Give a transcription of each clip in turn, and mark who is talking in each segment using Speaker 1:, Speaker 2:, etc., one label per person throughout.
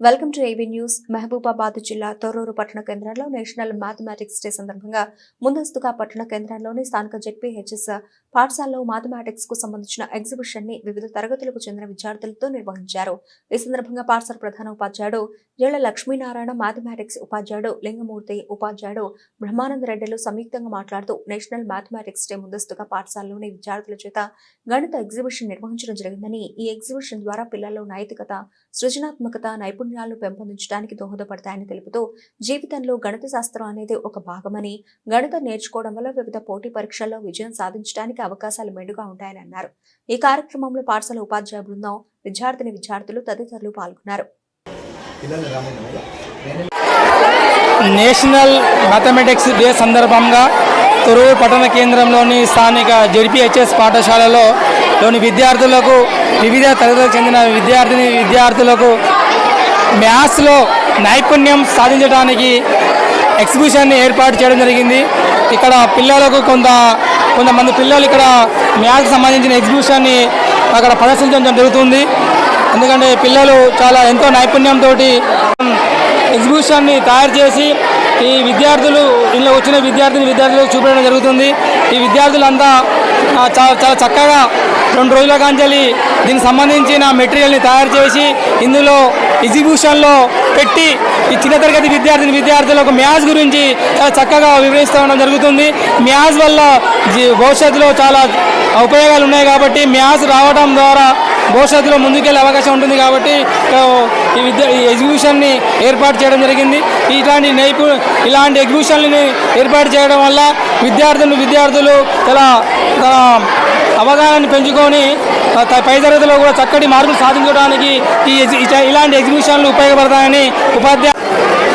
Speaker 1: Welcome to A B news. Mahabubabad జిల్లా తొర్రూరు పట్టణ కేంద్రంలో నేషనల్ మ్యాథమెటిక్స్ డే సందర్భంగా ముందస్తుగా పట్టణ కేంద్రంలోని స్థానిక జెడ్పీహెచ్ఎస్ పాఠశాలలో మ్యాథమెటిక్స్కు సంబంధించిన ఎగ్జిబిషన్ని వివిధ తరగతులకు చెందిన విద్యార్థులతో నిర్వహించారు. ఈ సందర్భంగా పాఠశాల ప్రధాన ఉపాధ్యాయుడు జేళ్ళ లక్ష్మీనారాయణ మ్యాథమెటిక్స్ ఉపాధ్యాయుడు లింగమూర్తి ఉపాధ్యాయుడు బ్రహ్మానంద రెడ్డిలు సంయుక్తంగా మాట్లాడుతూ నేషనల్ మ్యాథమెటిక్స్ డే ముందస్తుగా పాఠశాలలోని విద్యార్థుల చేత గణిత ఎగ్జిబిషన్ నిర్వహించడం జరిగిందని ఈ ఎగ్జిబిషన్ ద్వారా పిల్లల్లో నైతికత సృజనాత్మకత నైపుణ్యాలను పెంపొందించడానికి దోహదపడతాయని తెలుపుతూ జీవితంలో గణిత శాస్త్రం అనేది ఒక భాగమని గణితం నేర్చుకోవడం వల్ల వివిధ పోటీ పరీక్షల్లో విజయం సాధించడానికి అవకాశాలు మెండుగా ఉంటాయని అన్నారు. ఈ కార్యక్రమంలో పాఠశాల ఉపాధ్యాయ బృందం విద్యార్థిని విద్యార్థులు తదితరులు పాల్గొన్నారు.
Speaker 2: నేషనల్ మ్యాథమెటిక్స్ డే సందర్భంగా తురువు పట్టణ కేంద్రంలోని స్థానిక జెడ్పీహెచ్ఎస్ పాఠశాలలో లోని విద్యార్థులకు వివిధ తరగతులకు చెందిన విద్యార్థిని విద్యార్థులకు మ్యాథ్స్లో నైపుణ్యం సాధించడానికి ఎగ్జిబిషన్ని ఏర్పాటు చేయడం జరిగింది. ఇక్కడ పిల్లలకు కొంత కొంతమంది పిల్లలు ఇక్కడ మ్యాథ్స్ సంబంధించిన ఎగ్జిబిషన్ని అక్కడ ప్రదర్శించడం జరుగుతుంది. ఎందుకంటే పిల్లలు చాలా ఎంతో నైపుణ్యంతో ఎగ్జిబిషన్ని తయారు చేసి ఈ విద్యార్థులు ఇందులో వచ్చిన విద్యార్థిని విద్యార్థులకు చూపించడం జరుగుతుంది. ఈ విద్యార్థులంతా చాలా చాలా చక్కగా రెండు రోజుల కాంచెలి దీనికి సంబంధించిన మెటీరియల్ని తయారు చేసి ఇందులో ఎగ్జిబిషన్లో పెట్టి ఈ చిన్న తరగతి విద్యార్థిని విద్యార్థులకు మ్యాథ్స్ గురించి చాలా చక్కగా వివరిస్తూ ఉండడం జరుగుతుంది. మ్యాథ్స్ వల్ల జీ- భవిష్యత్తులో చాలా ఉపయోగాలు ఉన్నాయి కాబట్టి మ్యాథ్స్ రావడం ద్వారా భవిష్యత్తులో ముందుకెళ్ళే అవకాశం ఉంటుంది కాబట్టి ఈ విద్య ఈ ఎగ్జిబిషన్ని ఏర్పాటు చేయడం జరిగింది. ఇట్లాంటి నైపు ఇలాంటి ఎగ్జిబిషన్ని ఏర్పాటు చేయడం వల్ల విద్యార్థులు విద్యార్థులు చాలా అవగాహన పెంచుకొని పై తరగతిలో కూడా చక్కటి మార్కులు సాధించడానికి ఈ ఇలాంటి ఎగ్జిబిషన్లు ఉపయోగపడతాయని ఉపాధ్యాయ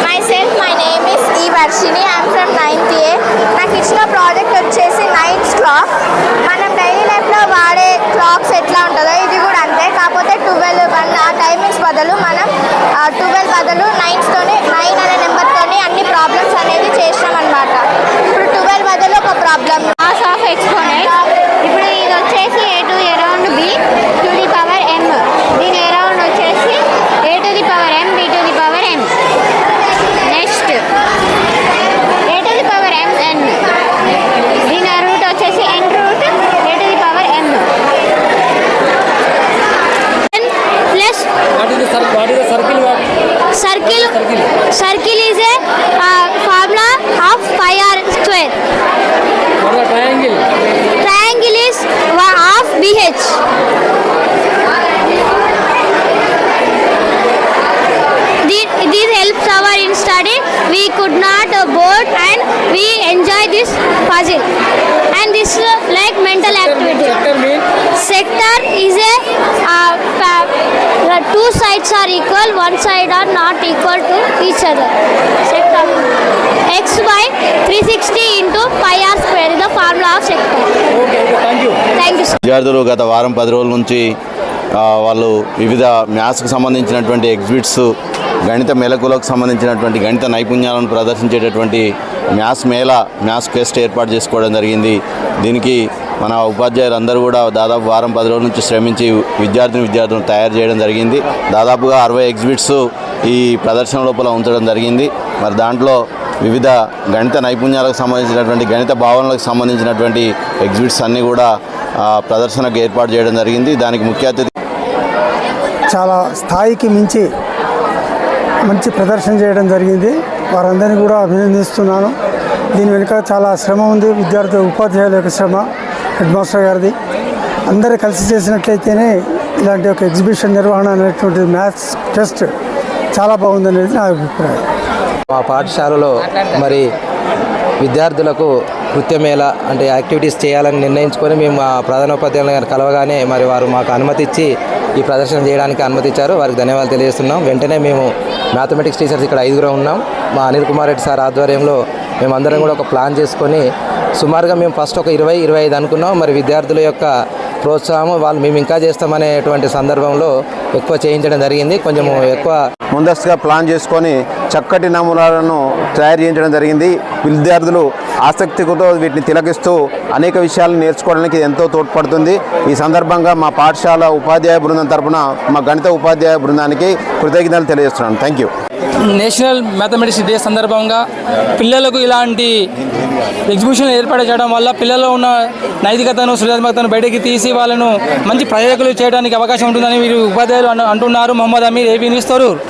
Speaker 3: Myself, my name is e ఈ Varshini I'm from 9th A. నాకు ఇచ్చిన ప్రాజెక్ట్ వచ్చేసి నైన్త్ క్లాక్ మనం డైలీ లైఫ్లో వాడే క్లాక్స్ ఎట్లా ఉంటుందో ఇది కూడా అంతే. కాకపోతే ట్వెల్వ్ వన్ ఆ టైమింగ్స్ బదులు మనం ట్వెల్వ్ బదులు నైన్స్తోని నైన్ అనే
Speaker 4: number uh, formula of pi r square.
Speaker 2: For the
Speaker 4: triangle? Triangle is of BH. This, this helps our in study. We could not board and we enjoy this puzzle. And this uh, like mental activity.
Speaker 2: Sector,
Speaker 4: sector is a uh, uh, two sides are equal, one side are not equal to each other.
Speaker 5: విద్యార్థులు గత వారం పది రోజుల నుంచి వాళ్ళు వివిధ మ్యాథ్స్కు సంబంధించినటువంటి exhibits గణిత మెలకులకు సంబంధించినటువంటి గణిత నైపుణ్యాలను ప్రదర్శించేటటువంటి మ్యాథ్స్ మేళా మ్యాథ్స్ ఫెస్ట్ ఏర్పాటు చేసుకోవడం జరిగింది. దీనికి మన ఉపాధ్యాయులందరూ కూడా దాదాపు వారం పది రోజుల నుంచి శ్రమించి విద్యార్థిని విద్యార్థులను తయారు చేయడం జరిగింది. దాదాపుగా అరవై ఎగ్జిబిట్స్ ఈ ప్రదర్శన లోపల ఉంచడం జరిగింది. మరి దాంట్లో వివిధ గణిత నైపుణ్యాలకు సంబంధించినటువంటి గణిత భావనలకు సంబంధించినటువంటి ఎగ్జిబిట్స్ అన్నీ కూడా ప్రదర్శనకు ఏర్పాటు చేయడం జరిగింది. దానికి ముఖ్య అతిథి
Speaker 6: చాలా స్థాయికి మించి మంచి ప్రదర్శన చేయడం జరిగింది. వారందరినీ కూడా అభినందిస్తున్నాను. దీని వెనుక చాలా శ్రమ ఉంది. విద్యార్థి ఉపాధ్యాయుల యొక్క శ్రమ హెడ్ మాస్టర్ గారిది. అందరూ కలిసి చేసినట్లయితేనే ఇలాంటి ఒక ఎగ్జిబిషన్ నిర్వహణ అనేటువంటి మ్యాథ్స్ టెస్ట్ చాలా బాగుందనేది నా అభిప్రాయం.
Speaker 7: మా పాఠశాలలో మరి విద్యార్థులకు కృత్యమేళ అంటే యాక్టివిటీస్ చేయాలని నిర్ణయించుకొని మేము మా ప్రధానోపాధ్యాయులను గారు కలవగానే మరి వారు మాకు అనుమతి ఇచ్చి ఈ ప్రదర్శన చేయడానికి అనుమతి ఇచ్చారు వారికి ధన్యవాదాలు తెలియజేస్తున్నాం. వెంటనే మేము మ్యాథమెటిక్స్ టీచర్స్ ఇక్కడ ఐదుగురం ఉన్నాం. మా అనిల్ కుమార్ రెడ్డి సార్ ఆధ్వర్యంలో మేమందరం కూడా ఒక ప్లాన్ చేసుకొని సుమారుగా మేము ఫస్ట్ ఒక ఇరవై ఇరవై ఐదు అనుకున్నాం. మరి విద్యార్థుల యొక్క ప్రోత్సాహం వాళ్ళు మేము ఇంకా చేస్తామనేటువంటి సందర్భంలో ఎక్కువ చేయించడం జరిగింది. కొంచెం ఎక్కువ
Speaker 8: ముందస్తుగా ప్లాన్ చేసుకొని చక్కటి నమూనాలను తయారు చేయించడం జరిగింది. విద్యార్థులు ఆసక్తితో వీటిని తిలకిస్తూ అనేక విషయాలను నేర్చుకోవడానికి ఎంతో తోడ్పడుతుంది. ఈ సందర్భంగా మా పాఠశాల ఉపాధ్యాయ బృందం తరపున మా గణిత ఉపాధ్యాయ బృందానికి కృతజ్ఞతలు తెలియజేస్తున్నాను. Thank you
Speaker 2: national mathematics day సందర్భంగా పిల్లలకు ఇలాంటి ఎగ్జిబిషన్ ఏర్పాటు చేయడం వల్ల పిల్లల్లో ఉన్న నైతికతను సృజనాత్మకతను బయటకి తీసి వాళ్ళను మంచి ప్రయోజకులు చేయడానికి అవకాశం ఉంటుందని వీరు ఉపాధ్యాయులు అంటున్నారు. Mohammed Ameer A P news Tharoor.